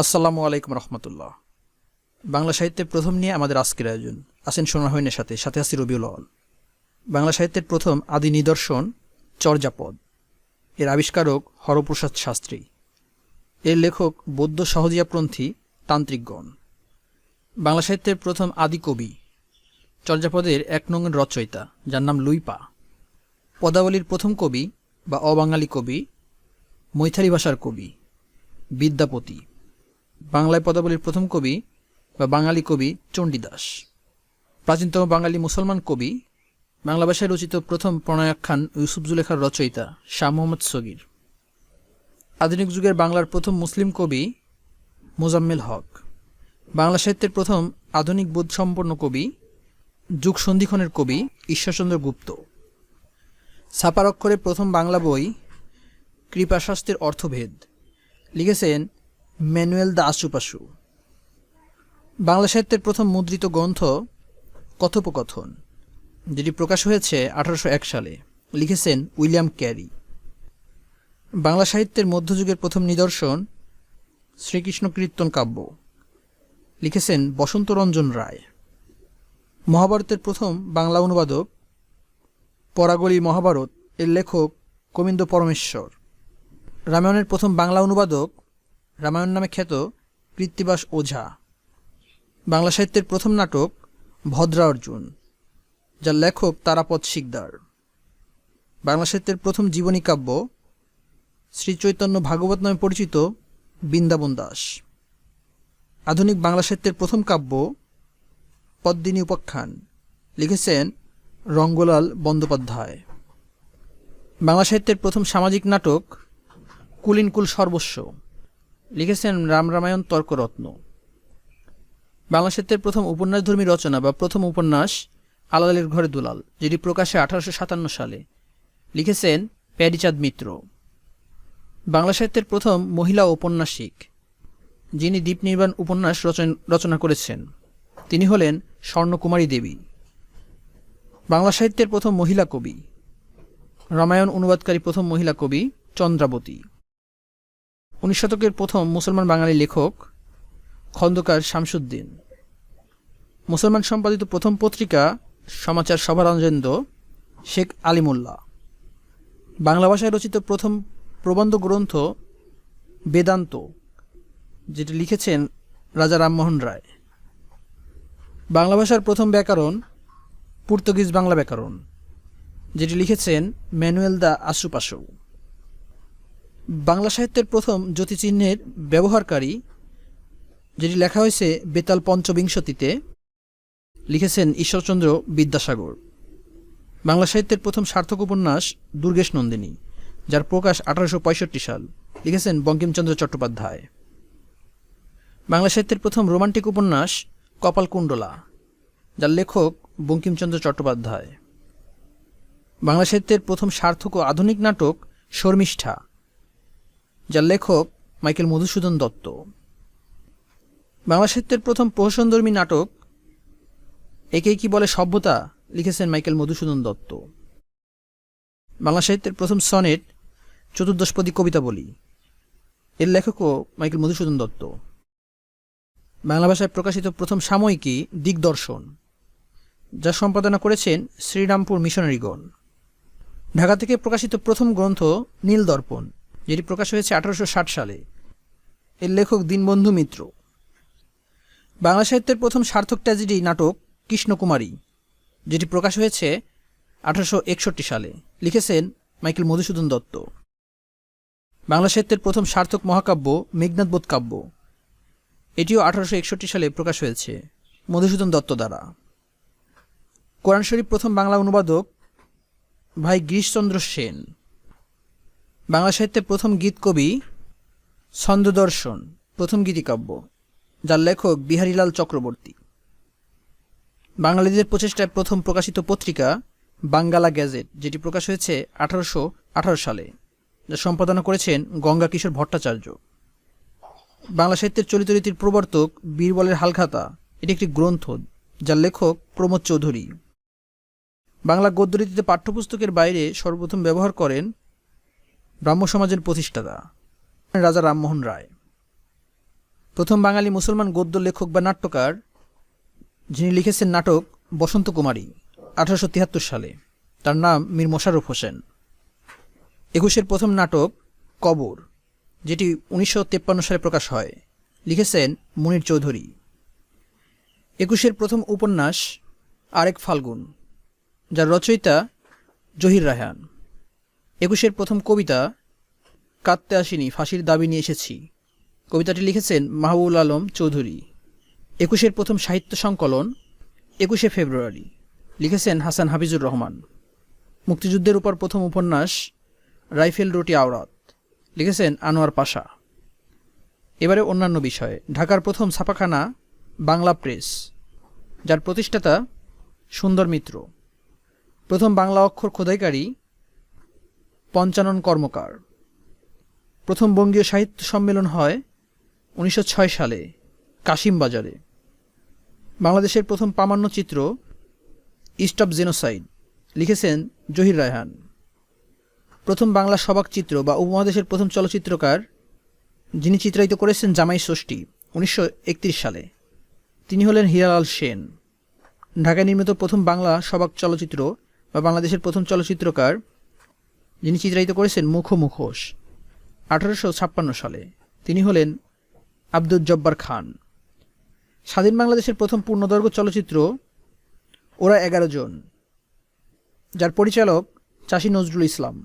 আসসালামু আলাইকুম রহমতুল্লাহ। বাংলা সাহিত্যের প্রথম নিয়ে আমাদের আজকের আয়োজন। আসেন সোনাহইনের সাথে সাথে আসি রবিউল আওয়াল বাংলা সাহিত্যের প্রথম আদি নিদর্শন চর্যাপদ। এর আবিষ্কারক হরপ্রসাদ শাস্ত্রী। এর লেখক বৌদ্ধ সহজিয়াপন্থী তান্ত্রিকগণ। বাংলা সাহিত্যের প্রথম আদি কবি। চর্যাপদের এক নঙ্গের রচয়িতা, যার নাম লুইপা। পদাবলীর প্রথম কবি বা অবাঙালি কবি, মৈথালি ভাষার কবি, বিদ্যাপতি। বাংলায় পদাবলীর প্রথম কবি বা বাঙালি কবি চণ্ডীদাস। প্রাচীনতম বাঙালি মুসলমান কবি, বাংলা ভাষায় রচিত প্রথম প্রণয়াখ্যান ইউসুফ জুলেখার রচয়িতা শাহ মোহাম্মদ সগির। আধুনিক যুগের বাংলার প্রথম মুসলিম কবি মোজাম্মেল হক। বাংলা সাহিত্যের প্রথম আধুনিক বোধসম্পন্ন কবি যুগ সন্ধিক্ষণের কবি ঈশ্বরচন্দ্র গুপ্ত। ছাপার অক্ষরে প্রথম বাংলা বই কৃপাশাস্ত্রের অর্থভেদ। লিখেছেন ম্যানুয়েল দা আশুপাশু বাংলা সাহিত্যের প্রথম মুদ্রিত গ্রন্থ কথোপকথন, যেটি প্রকাশ হয়েছে আঠারোশো এক সালে, লিখেছেন উইলিয়াম ক্যারি। বাংলা সাহিত্যের মধ্যযুগের প্রথম নিদর্শন শ্রীকৃষ্ণ কীর্তন কাব্য, লিখেছেন বসন্তরঞ্জন রায়। মহাভারতের প্রথম বাংলা অনুবাদক পরাগলি মহাভারত এর লেখক গোবিন্দ পরমেশ্বর। রামায়ণের প্রথম বাংলা অনুবাদক রামায়ণ নামে খ্যাত কৃত্তিবাস ওঝা। বাংলা সাহিত্যের প্রথম নাটক ভদ্রা অর্জুন যার লেখক তারাপদ শিকদার। বাংলা সাহিত্যের প্রথম জীবনী কাব্য শ্রী চৈতন্য ভাগবত নামে পরিচিত বৃন্দাবন দাস। আধুনিক বাংলা সাহিত্যের প্রথম কাব্য পদ্মিনী উপাখ্যান, লিখেছেন রঙ্গলাল বন্দ্যোপাধ্যায়। বাংলা সাহিত্যের প্রথম সামাজিক নাটক কুলিনকুল সর্বস্ব। লিখেছেন রাম রামায়ণ তর্করত্ন। বাংলা সাহিত্যের প্রথম উপন্যাসধর্মী রচনা বা প্রথম উপন্যাস আলালের ঘরে দুলাল, যেটি প্রকাশে আঠারোশো সাতান্ন সালে। লিখেছেন প্যারিচাঁদ মিত্র। বাংলা সাহিত্যের প্রথম মহিলা ঔপন্যাসিক, যিনি দ্বীপ নির্বাণ উপন্যাস রচনা করেছেন। তিনি হলেন স্বর্ণকুমারী দেবী। বাংলা সাহিত্যের প্রথম মহিলা কবি। রামায়ণ অনুবাদকারী প্রথম মহিলা কবি চন্দ্রাবতী। উনিশ শতকের প্রথম মুসলমান বাঙালি লেখক খন্দকার শামসুদ্দিন। মুসলমান সম্পাদিত প্রথম পত্রিকা সমাচার সভারঞ্জেন্দ্র শেখ আলিমুল্লাহ। বাংলা ভাষায় রচিত প্রথম প্রবন্ধ গ্রন্থ বেদান্ত, যেটি লিখেছেন রাজা রামমোহন রায়। বাংলা ভাষার প্রথম ব্যাকরণ পর্তুগিজ বাংলা ব্যাকরণ, যেটি লিখেছেন ম্যানুয়েল দা আশুপাশু। বাংলা সাহিত্যের প্রথম জ্যোতিচিহ্নের ব্যবহারকারী, যেটি লেখা হয়েছে বেতাল পঞ্চবিংশতিতে, লিখেছেন ঈশ্বরচন্দ্র বিদ্যাসাগর। বাংলা সাহিত্যের প্রথম সার্থক উপন্যাস দুর্গেশ নন্দিনী, যার প্রকাশ আঠারোশো পঁয়ষট্টি সাল, লিখেছেন বঙ্কিমচন্দ্র চট্টোপাধ্যায়। বাংলা সাহিত্যের প্রথম রোমান্টিক উপন্যাস কপালকুণ্ডলা, যার লেখক বঙ্কিমচন্দ্র চট্টোপাধ্যায়। বাংলা সাহিত্যের প্রথম সার্থক ও আধুনিক নাটক শর্মিষ্ঠা যার লেখক মাইকেল মধুসূদন দত্ত। বাংলা সাহিত্যের প্রথম প্রহসনধর্মী নাটক, একেই কি বলে সভ্যতা, লিখেছেন মাইকেল মধুসূদন দত্ত। বাংলা সাহিত্যের প্রথম সনেট, চতুর্দশপদী কবিতা বলি। এর লেখকও মাইকেল মধুসূদন দত্ত। বাংলা ভাষায় প্রকাশিত প্রথম সাময়িকী দিগদর্শন, যা সম্পাদনা করেছেন শ্রীরামপুর মিশনারিগণ। ঢাকা থেকে প্রকাশিত প্রথম গ্রন্থ নীল দর্পণ যেটি প্রকাশ হয়েছে আঠারোশো ষাট সালে। এর লেখক দীনবন্ধু মিত্র। বাংলা সাহিত্যের প্রথম সার্থক ট্র্যাজেডি নাটক কৃষ্ণকুমারী, যেটি প্রকাশ হয়েছে আঠারোশো একষট্টি সালে। লিখেছেন মাইকেল মধুসূদন দত্ত। বাংলা সাহিত্যের প্রথম সার্থক মহাকাব্য মেঘনাথবোধ কাব্য। এটিও আঠারোশো একষট্টি সালে প্রকাশ হয়েছে মধুসূদন দত্ত দ্বারা। কোরআন শরীফ প্রথম বাংলা অনুবাদক ভাই গিরিশচন্দ্র সেন। বাংলা সাহিত্যের প্রথম গীত কবি ছন্দদর্শন, প্রথম গীতিকাব্য যার লেখক বিহারীলাল চক্রবর্তী। বাঙালিদের প্রচেষ্টায় প্রথম প্রকাশিত পত্রিকা বাঙ্গালা গ্যাজেট, যেটি প্রকাশ হয়েছে আঠারোশো আঠারো সালে, যা সম্পাদনা করেছেন গঙ্গা কিশোর ভট্টাচার্য। বাংলা সাহিত্যের চলিত রীতির প্রবর্তক বীরবলের হালখাতা, এটি একটি গ্রন্থ, যার লেখক প্রমোদ চৌধুরী। বাংলা গদ্যরীতিতে পাঠ্যপুস্তকের বাইরে সর্বপ্রথম ব্যবহার করেন ব্রাহ্ম সমাজের প্রতিষ্ঠাতা। রাজা রামমোহন রায়। প্রথম বাঙালি মুসলমান গদ্য লেখক বা নাট্যকার, যিনি লিখেছেন নাটক বসন্ত কুমারী, আঠারোশো তিয়াত্তর সালে। তার নাম মীর মোশাররফ হোসেন। একুশের প্রথম নাটক কবর, যেটি উনিশশো সালে প্রকাশ হয়। লিখেছেন মুনির চৌধুরী। একুশের প্রথম উপন্যাস আরেক ফাল্গুন, যার রচয়িতা জহির রায়হান। একুশের প্রথম কবিতা, কাঁদতে আসিনি, ফাঁসির দাবি নিয়ে এসেছি। কবিতাটি লিখেছেন মাহবুল আলম চৌধুরী। একুশের প্রথম সাহিত্য সংকলন, একুশে ফেব্রুয়ারি। লিখেছেন হাসান হাফিজুর রহমান। মুক্তিযুদ্ধের উপর প্রথম উপন্যাস, রাইফেল রুটি আওরাত। লিখেছেন আনোয়ার পাশা। এবারে অন্যান্য বিষয়, ঢাকার প্রথম ছাপাখানা, বাংলা প্রেস, যার প্রতিষ্ঠাতা সুন্দর মিত্র। প্রথম বাংলা অক্ষর খোদাইকারী পঞ্চানন কর্মকার। প্রথম বঙ্গীয় সাহিত্য সম্মেলন হয় উনিশশো ছয় সালে কাশিম বাজারে। বাংলাদেশের প্রথম প্রামাণ্য চিত্র ইস্ট অফ জেনোসাইড, লিখেছেন জহির রায়হান। প্রথম বাংলা সবাক চিত্র বা উপমহাদেশের প্রথম চলচ্চিত্রকার, যিনি চিত্রায়িত করেছেন জামাই ষষ্ঠী, উনিশশো একত্রিশ সালে। তিনি হলেন হীরালাল সেন। ঢাকায় নির্মিত প্রথম বাংলা সবাক চলচ্চিত্র বা বাংলাদেশের প্রথম চলচ্চিত্রকার যিনি চিত্রায়িত করেছেন মুখ মুখোশ আঠারোশো ছাপ্পান্ন সালে। তিনি হলেন আব্দুল জব্বার খান। স্বাধীন বাংলাদেশের প্রথম পূর্ণদৈর্ঘ্য চলচ্চিত্র ওরা এগারো জন, যার পরিচালক চাষী নজরুল ইসলাম।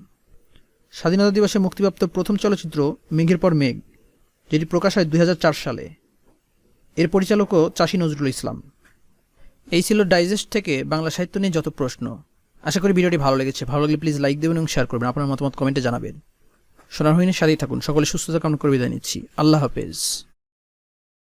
স্বাধীনতা দিবসে মুক্তিপ্রাপ্ত প্রথম চলচ্চিত্র মেঘের পর মেঘ, যেটি প্রকাশ হয় দুই হাজার চার সালে। এর পরিচালকও চাষী নজরুল ইসলাম। এই ছিল ডাইজেস্ট থেকে বাংলা সাহিত্য নিয়ে যত প্রশ্ন। আশা করি ভিডিওটি ভালো লেগেছে। ভালো লাগলে প্লিজ লাইক দেবেন এবং শেয়ার করবেন। আপনার মতামত কমেন্টে জানাবেন। সোনার হইনের সাথেই থাকুন। সকলে সুস্থতা কামনা করে বিদায় নিচ্ছি। আল্লাহ হাফেজ।